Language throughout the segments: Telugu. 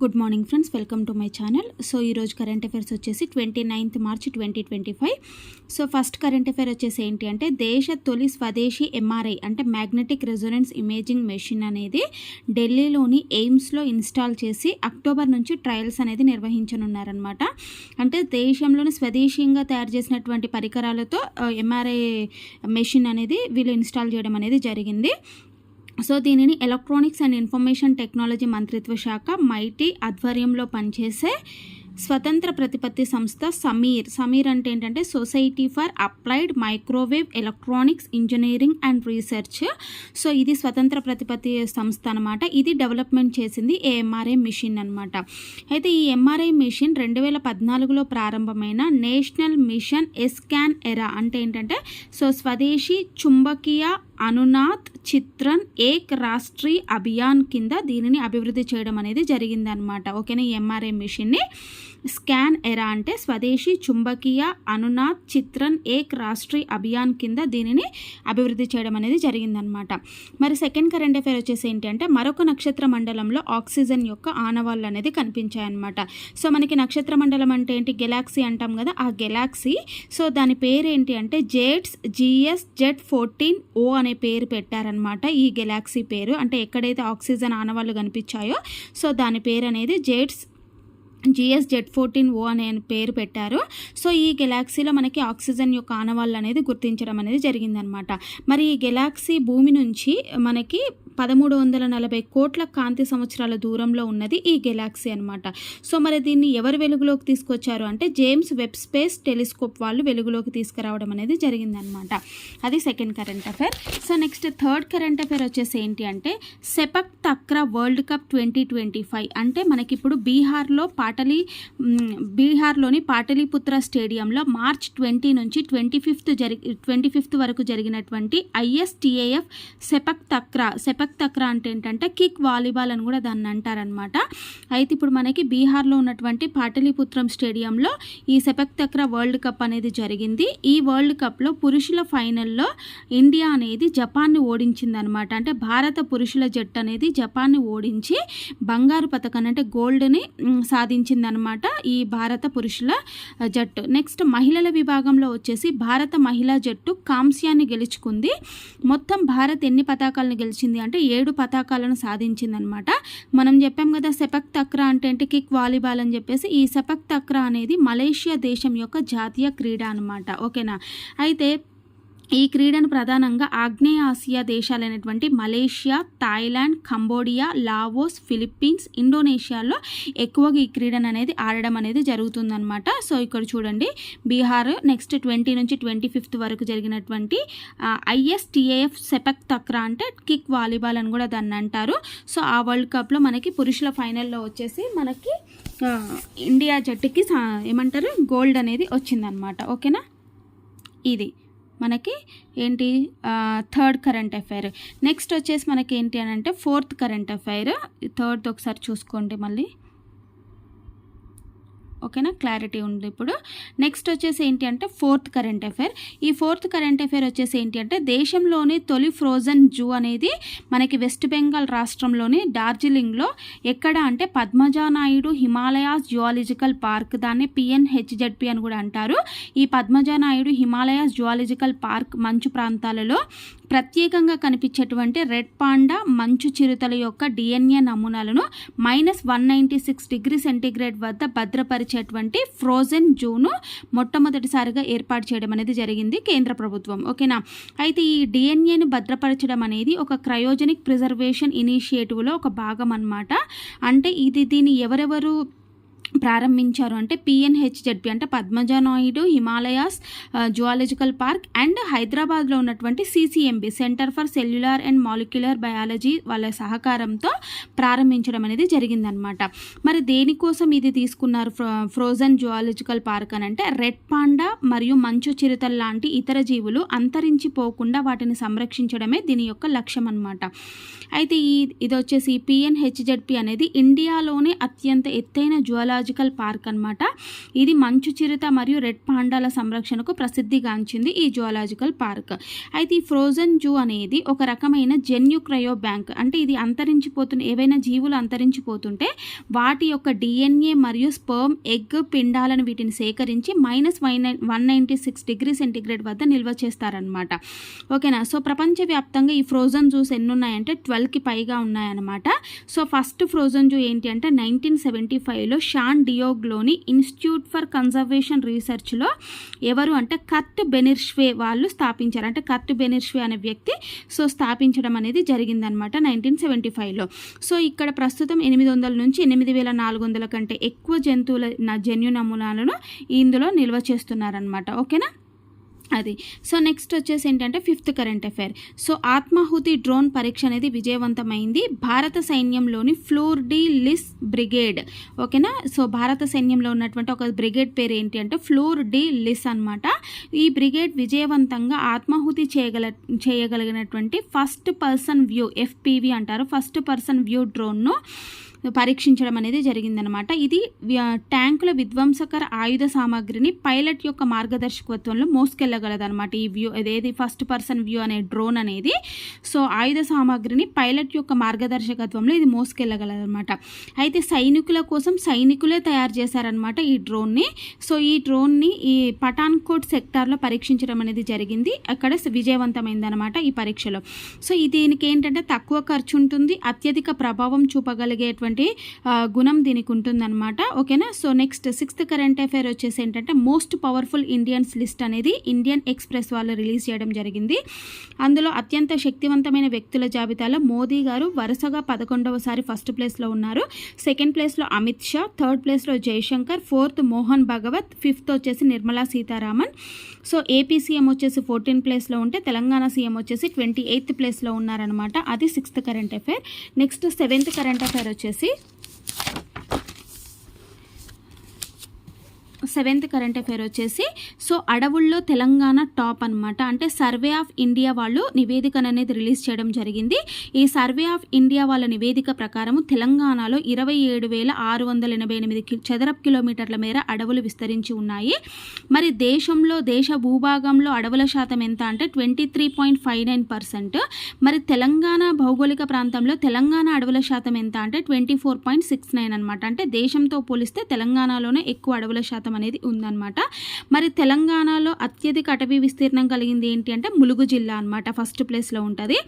Good morning friends welcome to my channel so ఈరోజు కరెంట్ అఫైర్స్ వచ్చేసి twenty ninth March twenty twenty five so first current affair వచ్చేసి ఏంటి అంటే దేశ తొలి స్వదేశీ ఎంఆర్ఐ అంటే మ్యాగ్నెటిక్ రెజొనెన్స్ ఇమేజింగ్ మెషిన్ అనేది ఢిల్లీలోని ఎయిమ్స్లో ఇన్స్టాల్ చేసి అక్టోబర్ నుంచి ట్రయల్స్ అనేది నిర్వహించనున్నారనమాట అంటే దేశంలోని స్వదేశీయంగా తయారు చేసినటువంటి పరికరాలతో uh, ఎంఆర్ఐ మెషిన్ అనేది వీళ్ళు ఇన్స్టాల్ చేయడం అనేది జరిగింది. సో దీనిని ఎలక్ట్రానిక్స్ అండ్ ఇన్ఫర్మేషన్ టెక్నాలజీ మంత్రిత్వ శాఖ మైటీ ఆధ్వర్యంలో పనిచేసే స్వతంత్ర ప్రతిపత్తి సంస్థ సమీర్. సమీర్ అంటే ఏంటంటే society for applied microwave electronics engineering and research so ఇది స్వతంత్ర ప్రతిపత్తి సంస్థ అనమాట ఇది డెవలప్మెంట్ చేసింది ఏ ఎంఆర్ఐ మిషన్ అనమాట అయితే ఈ ఎంఆర్ఐ మిషన్ రెండు వేల పద్నాలుగులో ప్రారంభమైన నేషనల్ మిషన్ ఎస్కాన్ ఎరా అంటే ఏంటంటే సో స్వదేశీ చుంబకీయ అనునాథ్ చిత్రన్ ఏక్ రాష్ట్రీ అభియాన్ కింద దీనిని అభివృద్ధి చేయడం అనేది జరిగిందనమాట ఓకేనా? ఈ ఎంఆర్ఐ మిషన్ని స్కాన్ ఎరా అంటే స్వదేశీ చుంబకీయ అనునాథ్ చిత్రన్ ఏక్ రాష్ట్రీయ అభియాన్ కింద దీనిని అభివృద్ధి చేయడం అనేది జరిగిందనమాట మరి సెకండ్ కరెంట్ అఫేర్ వచ్చేసి ఏంటి అంటే మరొక నక్షత్ర మండలంలో ఆక్సిజన్ యొక్క ఆనవాళ్ళు అనేది కనిపించాయన్నమాట. సో మనకి నక్షత్ర మండలం అంటే ఏంటి? గెలాక్సీ అంటాం కదా ఆ గెలాక్సీ. సో దాని పేరు ఏంటి అంటే jets GS Z fourteen O అనే పేరు పెట్టారనమాట ఈ గెలాక్సీ పేరు. అంటే ఎక్కడైతే ఆక్సిజన్ ఆనవాళ్ళు కనిపించాయో సో దాని పేరు అనేది jets GS Z fourteen O అనే పేరు పెట్టారు. సో ఈ గెలాక్సీలో మనకి ఆక్సిజన్ యొక్క ఆనవాళ్ళు అనేది గుర్తించడం అనేది జరిగిందనమాట. మరి ఈ గెలాక్సీ భూమి నుంచి మనకి పదమూడు వందల నలభై కోట్ల కాంతి సంవత్సరాల దూరంలో ఉన్నది ఈ గెలాక్సీ అనమాట సో మరి దీన్ని ఎవరు వెలుగులోకి తీసుకొచ్చారు అంటే జేమ్స్ వెబ్ స్పేస్ టెలిస్కోప్ వాళ్ళు వెలుగులోకి తీసుకురావడం అనేది జరిగిందనమాట అది second current affair. So next third current affair వచ్చేసి ఏంటి అంటే sepak takraw world cup twenty twenty five. అంటే మనకి ఇప్పుడు బీహార్లో పాటలి బీహార్లోని పాటలీపుత్ర స్టేడియంలో మార్చ్ ట్వంటీ నుంచి ట్వంటీ ఫిఫ్త్ జరిగి ట్వంటీ ఫిఫ్త్ వరకు జరిగినటువంటి ఐఎస్టిఏఎఫ్ సెపక్ తక్రా సెపక్ తక్రా అంటే ఏంటంటే కిక్ వాలీబాల్ అని కూడా దాన్ని అంటారనమాట అయితే ఇప్పుడు మనకి బీహార్లో ఉన్నటువంటి పాటలీపుత్రం స్టేడియంలో ఈ సెపక్ తక్రా వరల్డ్ కప్ అనేది జరిగింది. ఈ వరల్డ్ కప్లో పురుషుల ఫైనల్లో ఇండియా అనేది జపాన్ని ఓడించిందనమాట అంటే భారత పురుషుల జట్టు అనేది జపాన్ని ఓడించి బంగారు పథకాన్ని అంటే గోల్డ్ని సాధించిందనమాట ఈ భారత పురుషుల జట్టు. నెక్స్ట్ మహిళల విభాగంలో వచ్చేసి భారత మహిళా జట్టు కాంస్యాన్ని గెలుచుకుంది. మొత్తం భారత్ ఎన్ని పతాకాలను గెలిచింది అంటే ఏడు పతాకాలను సాధించిందనమాట. మనం చెప్పాం కదా సెపక్ తక్రా అంటే ఏంటి? కిక్ వాలీబాల్ అని చెప్పేసి ఈ సెపక్ తక్రా అనేది మలేషియా దేశం యొక్క జాతీయ క్రీడ అనమాట. ఓకేనా? అయితే ఈ క్రీడను ప్రధానంగా ఆగ్నేయ Asia దేశాలైనటువంటి Malaysia Thailand Cambodia Laos Philippines ఇండోనేషియాలో ఎక్కువగా ఈ క్రీడను అనేది ఆడడం అనేది జరుగుతుందన్నమాట. సో ఇక్కడ చూడండి. బీహార్ నెక్స్ట్ ట్వంటీ నుంచి ట్వంటీ ఫిఫ్త్ వరకు జరిగినటువంటి ఐఎస్టిఏఎఫ్ సెపక్ తక్రా అంటే కిక్ వాలీబాల్ అని కూడా దాన్ని అంటారు. సో ఆ వరల్డ్ కప్లో మనకి పురుషుల ఫైనల్లో వచ్చేసి మనకి ఇండియా జట్టుకి సా- ఏమంటారు? గోల్డ్ అనేది వచ్చిందనమాట ఓకేనా? ఇది. మనకి ఏంటి థర్డ్ కరెంట్ అఫైర్ నెక్స్ట్ వచ్చేసి మనకి ఏంటి అని అంటే ఫోర్త్ కరెంట్ అఫైర్ థర్డ్ ఒకసారి చూసుకోండి మళ్ళీ. ఓకేనా? క్లారిటీ ఉంది ఇప్పుడు. నెక్స్ట్ వచ్చేసి ఏంటి అంటే ఫోర్త్ కరెంట్ అఫైర్. ఈ ఫోర్త్ కరెంట్ అఫైర్ వచ్చేసి ఏంటి అంటే దేశంలోని తొలి ఫ్రోజన్ జూ అనేది మనకి వెస్ట్ బెంగాల్ రాష్ట్రంలోని డార్జిలింగ్లో ఎక్కడ అంటే పద్మజానాయుడు హిమాలయాస్ జువాలజికల్ పార్క్ దాన్ని పిఎన్హెచ్జెడ్పి అని కూడా అంటారు. ఈ పద్మజానాయుడు హిమాలయాస్ జువాలజికల్ పార్క్ మంచు ప్రాంతాలలో ప్రత్యేకంగా కనిపించేటువంటి రెడ్ పాండా మంచు చిరుతల యొక్క డిఎన్ఏ నమూనాలను minus one ninety six degree centigrade వద్ద భద్రపరిచేటువంటి ఫ్రోజన్ జూను మొట్టమొదటిసారిగా ఏర్పాటు చేయడం అనేది జరిగింది కేంద్ర ప్రభుత్వం. ఓకేనా? అయితే ఈ డిఎన్ఏను భద్రపరచడం అనేది ఒక క్రయోజనిక్ ప్రిజర్వేషన్ ఇనిషియేటివ్లో ఒక భాగం అన్నమాట. అంటే ఇది దీన్ని ఎవరెవరు ప్రారంభించారు అంటే పిఎన్హెచ్జెడ్పి అంటే Padmaja Naidu Himalayas zoological park and హైదరాబాద్లో ఉన్నటువంటి CCMB centre for cellular and molecular biology వాళ్ళ సహకారంతో ప్రారంభించడం అనేది జరిగిందనమాట. మరి దేనికోసం ఇది తీసుకున్నారు ఫ్రో ఫ్రోజన్ జువాలజికల్ పార్క్ అని అంటే రెడ్ పాండా మరియు మంచు చిరుతల్ లాంటి ఇతర జీవులు అంతరించిపోకుండా వాటిని సంరక్షించడమే దీని యొక్క లక్ష్యం అనమాట అయితే ఈ ఇది వచ్చేసి పిఎన్హెచ్జెడ్పి అనేది ఇండియాలోనే అత్యంత ఎత్తైన జ్వాల జూలాజికల్ పార్క్ అనమాట ఇది మంచు చిరుత మరియు రెడ్ పాండాల సంరక్షణకు ప్రసిద్ధిగాంచింది ఈ జువలాజికల్ పార్క్. అయితే ఈ ఫ్రోజన్ జూ అనేది ఒక రకమైన జన్యు క్రయో బ్యాంక్. అంటే ఇది అంతరించిపోతున్న ఏవైనా జీవులు అంతరించిపోతుంటే వాటి యొక్క డిఎన్ఏ మరియు స్పర్మ్ ఎగ్ పిండాలను వీటిని సేకరించి minus one one ninety six degree centigrade వద్ద నిల్వ చేస్తారనమాట ఓకేనా? సో ప్రపంచవ్యాప్తంగా ఈ ఫ్రోజన్ జూస్ ఎన్ని ఉన్నాయంటే ట్వెల్వ్కి పైగా ఉన్నాయన్నమాట. సో ఫస్ట్ ఫ్రోజన్ జూ ఏంటి అంటే నైన్టీన్ సెవెంటీ ఫైవ్లో షాన్ డియోగ్లోని ఇన్స్టిట్యూట్ ఫర్ కన్జర్వేషన్ రీసెర్చ్లో ఎవరు అంటే కర్ట్ బెనిర్ష్వే వాళ్ళు స్థాపించారు. అంటే కర్ట్ బెనిర్ష్వే అనే వ్యక్తి సో స్థాపించడం అనేది జరిగిందనమాట నైన్టీన్ సెవెంటీ ఫైవ్లో. సో ఇక్కడ ప్రస్తుతం ఎనిమిది వందల నుంచి ఎనిమిది వేల నాలుగు వందల కంటే ఎక్కువ జంతువుల జన్యు నమూనాలను ఇందులో నిల్వ చేస్తున్నారనమాట ఓకేనా? అది. సో నెక్స్ట్ వచ్చేసి ఏంటంటే ఫిఫ్త్ కరెంట్ అఫైర్ సో ఆత్మాహుతి డ్రోన్ పరీక్ష అనేది విజయవంతమైంది. భారత సైన్యంలోని ఫ్లోర్ డి లిస్ బ్రిగేడ్ ఓకేనా? సో భారత సైన్యంలో ఉన్నటువంటి ఒక బ్రిగేడ్ పేరు ఏంటి అంటే ఫ్లోర్ డి లిస్ అనమాట ఈ బ్రిగేడ్ విజయవంతంగా ఆత్మాహుతి చేయగల చేయగలిగినటువంటి ఫస్ట్ పర్సన్ వ్యూ ఎఫ్పివి అంటారు. ఫస్ట్ పర్సన్ వ్యూ డ్రోన్ను పరీక్షించడం అనేది జరిగిందనమాట ఇది ట్యాంకుల విధ్వంసకర ఆయుధ సామాగ్రిని పైలట్ యొక్క మార్గదర్శకత్వంలో మోసుకెళ్ళగలదనమాట ఈ వ్యూ. ఏది ఫస్ట్ పర్సన్ వ్యూ అనే డ్రోన్ అనేది. సో ఆయుధ సామాగ్రిని పైలట్ యొక్క మార్గదర్శకత్వంలో ఇది మోసుకెళ్ళగలదనమాట అయితే సైనికుల కోసం సైనికులే తయారు చేశారనమాట ఈ డ్రోన్ని సో ఈ డ్రోన్ని ఈ పఠాన్కోట్ సెక్టార్లో పరీక్షించడం అనేది జరిగింది. అక్కడ విజయవంతమైందనమాట ఈ పరీక్షలో. సో దీనికి ఏంటంటే తక్కువ ఖర్చు ఉంటుంది అత్యధిక ప్రభావం చూపగలిగేటువంటి అనేటువంటి గుణం దీనికి ఉంటుందన్నమాట. ఓకేనా? So next sixth current affair వచ్చేసి ఏంటంటే మోస్ట్ పవర్ఫుల్ ఇండియన్స్ లిస్ట్ అనేది ఇండియన్ ఎక్స్ప్రెస్ వాళ్ళు రిలీజ్ చేయడం జరిగింది. అందులో అత్యంత శక్తివంతమైన వ్యక్తుల జాబితాలో మోదీ గారు వరుసగా పదకొండవసారి ఫస్ట్ ప్లేస్లో ఉన్నారు. సెకండ్ ప్లేస్లో అమిత్ షా థర్డ్ ప్లేస్లో జయశంకర్ ఫోర్త్ మోహన్ భగవత్ ఫిఫ్త్ వచ్చేసి Nirmala Sitharaman. So AP CM వచ్చేసి ఫోర్టీన్ ప్లేస్లో ఉంటే తెలంగాణ సీఎం వచ్చేసి ట్వంటీ ఎయిత్ ప్లేస్లో ఉన్నారనమాట అది sixth current affair next seventh current affair వచ్చేసి ¿sí? సెవెంత్ కరెంట్ అఫేర్ వచ్చేసి సో అడవుల్లో తెలంగాణ టాప్ అనమాట అంటే సర్వే ఆఫ్ ఇండియా వాళ్ళు నివేదికను అనేది రిలీజ్ చేయడం జరిగింది. ఈ సర్వే ఆఫ్ ఇండియా వాళ్ళ నివేదిక ప్రకారం తెలంగాణలో ఇరవై ఏడు వేల ఆరు వందల ఎనభై ఎనిమిది చదరపు కిలోమీటర్ల మేర అడవులు విస్తరించి ఉన్నాయి. మరి దేశంలో దేశ భూభాగంలో అడవుల శాతం ఎంత అంటే twenty three point five nine percent. మరి తెలంగాణ భౌగోళిక ప్రాంతంలో తెలంగాణ అడవుల శాతం ఎంత అంటే twenty four point six nine అనమాట అంటే దేశంతో పోలిస్తే తెలంగాణలోనే ఎక్కువ అడవుల శాతం అనేది అనేది ఉందన్నమాట. మరి తెలంగాణలో అత్యధిక అటవీ విస్తీర్ణం కలిగింది ఏంటి అంటే ములుగు జిల్లా అనమాట ఫస్ట్ ప్లేస్లో ఉంటుంది.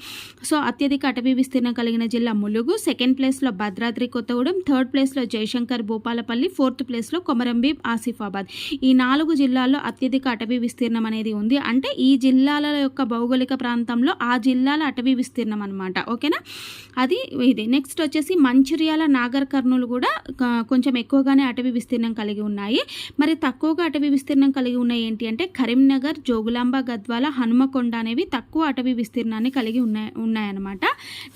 సో అత్యధిక అటవీ విస్తీర్ణం కలిగిన జిల్లా ములుగు. సెకండ్ ప్లేస్లో భద్రాద్రి కొత్తగూడెం. థర్డ్ ప్లేస్లో జయశంకర్ భూపాలపల్లి. ఫోర్త్ ప్లేస్లో కొమరంబీ ఆసిఫాబాద్. ఈ నాలుగు జిల్లాల్లో అత్యధిక అటవీ విస్తీర్ణం అనేది ఉంది. అంటే ఈ జిల్లాల యొక్క భౌగోళిక ప్రాంతంలో ఆ జిల్లాల అటవీ విస్తీర్ణం అనమాట ఓకేనా? అది ఇది. నెక్స్ట్ వచ్చేసి మంచిర్యాల నాగర్ కర్నూలు కూడా కొంచెం ఎక్కువగానే అటవీ విస్తీర్ణం కలిగి ఉన్నాయి. మరి తక్కువగా అటవీ విస్తీర్ణం కలిగి ఉన్నాయి ఏంటి అంటే కరీంనగర్ జోగులాంబ గద్వాల హనుమకొండ అనేవి తక్కువ అటవీ విస్తీర్ణాన్ని కలిగి ఉన్నాయి ఉన్నాయన్నమాట.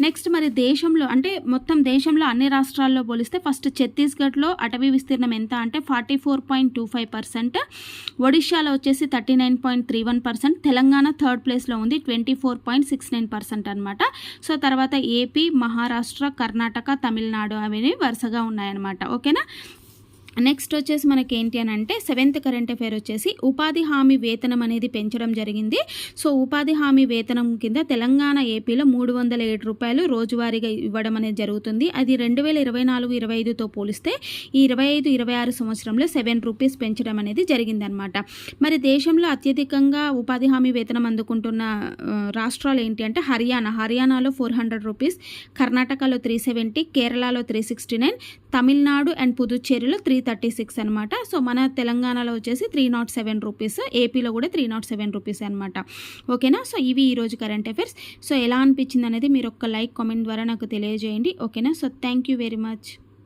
నెక్స్ట్ మరి దేశంలో అంటే మొత్తం దేశంలో అన్ని రాష్ట్రాల్లో పోలిస్తే ఫస్ట్ ఛత్తీస్గఢ్లో అటవీ విస్తీర్ణం ఎంత అంటే forty four point two five percent ఒడిశాలో వచ్చేసి thirty nine point three one percent Telangana third ప్లేస్లో ఉంది twenty four point six nine percent అనమాట సో తర్వాత ఏపీ మహారాష్ట్ర కర్ణాటక తమిళనాడు అవి వరుసగా ఉన్నాయన్నమాట. ఓకేనా నెక్స్ట్ వచ్చేసి మనకి ఏంటి అని అంటే సెవెంత్ కరెంట్ అఫేర్ వచ్చేసి ఉపాధి హామీ వేతనం అనేది పెంచడం జరిగింది. సో ఉపాధి హామీ వేతనం కింద తెలంగాణ ఏపీలో మూడు వందల ఏడు రూపాయలు రోజువారీగా ఇవ్వడం అనేది జరుగుతుంది. అది రెండు వేల ఇరవై నాలుగు ఇరవై ఐదుతో పోలిస్తే ఈ ఇరవై ఐదు ఇరవై ఆరు సంవత్సరంలో సెవెన్ రూపీస్ పెంచడం అనేది జరిగిందనమాట మరి దేశంలో అత్యధికంగా ఉపాధి హామీ వేతనం అందుకుంటున్న రాష్ట్రాలు ఏంటి అంటే హర్యానా. హర్యానాలో ఫోర్ హండ్రెడ్ రూపీస్ కర్ణాటకలో త్రీ సెవెంటీ కేరళలో three sixty nine Tamil Nadu and పుదుచ్చేరిలో త్రీ థర్టీ సిక్స్ అనమాట సో మన తెలంగాణలో వచ్చేసి త్రీ నాట్ సెవెన్ రూపీస్ ఏపీలో కూడా త్రీ నాట్ సెవెన్ రూపీస్ అనమాట ఓకేనా? సో ఇవి ఈరోజు కరెంట్ అఫైర్స్. సో ఎలా అనిపించింది అనేది మీరు ఒక లైక్ కామెంట్ ద్వారా నాకు తెలియజేయండి. ఓకేనా? So thank you very much.